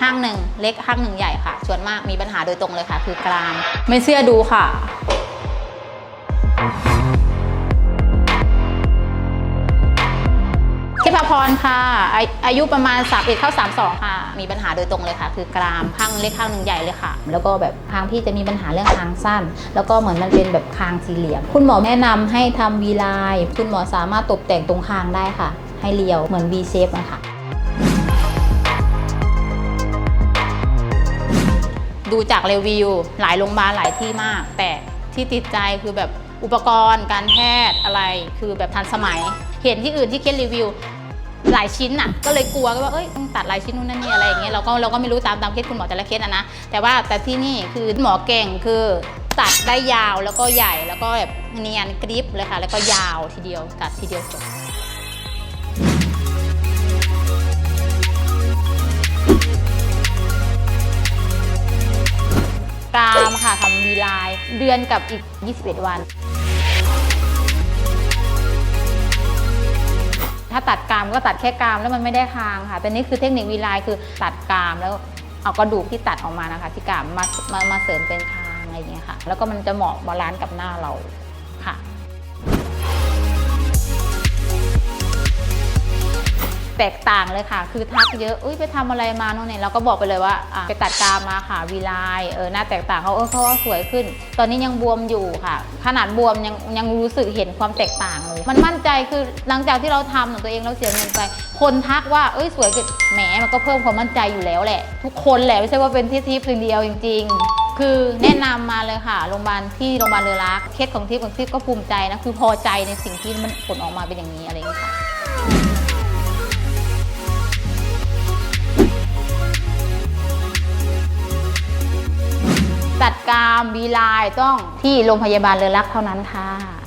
ข้างหนึ่งเล็กข้างหนึ่งใหญ่ค่ะ ส่วนมากมีปัญหาโดยตรงเลยค่ะ คือกรามไม่เชื่อดูค่ะทิพพรค่ะอาอายุประมาณ3 1เข้า32 ค่ะ มีปัญหาโดยตรงเลยค่ะ คือกรามข้างเล็กข้างหนึ่งใหญ่เลยค่ะ แล้วก็แบบคางพี่จะมีปัญหาเรื่องคางสั้น แล้วก็เหมือนมันเป็นแบบคางสี่เหลี่ยม คุณหมอแนะนำให้ทำวีไลน์คุณหมอสามารถตกแต่งตรงคางได้ค่ะ ให้เรียวเหมือน V shape นะคะ ดูจากรีวิว หลายโรงพยาบาลหลายที่มาก แต่ที่ติดใจคือแบบอุปกรณ์ การแพทย์อะไรคือแบบทันสมัย เห็นที่อื่นที่เคสรีวิว หลายชิ้นอะก็เลยกลัวก็ว่าเอ้ยต้องตัดหลายชิ้นนู่นนั่นนี่อะไรอย่างเงี้ยเราก็เราก็ไม่รู้ตามตามเคสคุณหมอแต่ละเคสอะนะแต่ว่าแต่ที่นี่คือหมอเก่งคือตัดได้ยาวแล้วก็ใหญ่แล้วก็แบบเนียนกริบเลยค่ะ แล้วก็ยาวทีเดียวตัดทีเดียวจบ กรามค่ะทำวีไลน์เดือนกับอีก 21 วันถ้าตัดกรามก็ตัดแค่กรามแล้วมันไม่ได้คางค่ะแต่นี่คือเทคนิควีไลน์คือตัดกรามแล้วเอากระดูกที่ตัดออกมานะคะ ที่กรามมามามาเสริมเป็นคางอะไรอย่างเงี้ยค่ะ แล้วก็มันจะเหมาะบาลานซ์กับหน้าเรา แตกต่างเลยค่ะ คือทักเยอะอุ้ยไปทำอะไรมาโน่นเนี่ยเราก็บอกไปเลยว่าไปตัดกรามมาค่ะวีไลเออหน้าแตกต่างเขาเออเขาว่าสวยขึ้น ตอนนี้ยังบวมอยู่ค่ะ ขนาดบวมยังยังรู้สึกเห็นความแตกต่างเลยมันมั่นใจคือหลังจากที่เราทำของตัวเองเราเสียเงินไป คนทักว่าเอ้ยสวยขึ้นแหมมันก็เพิ่มความมั่นใจอยู่แล้วแหละ ทุกคนแหละไม่ใช่ว่าเป็นที่ทิพย์เพียงเดียวจริง ๆคือแนะนำมาเลยค่ะโรงพยาบาลที่โรงพยาบาลเรือรักเคสของทิพย์ของทิพย์ก็ภูมิใจนะ คือพอใจในสิ่งที่มันผลออกมาเป็นอย่างนี้อะไรอย่างเงี้ค่ะ ตัดกรามวีไลน์ต้องที่โรงพยาบาลเรือรักเท่านั้นค่ะ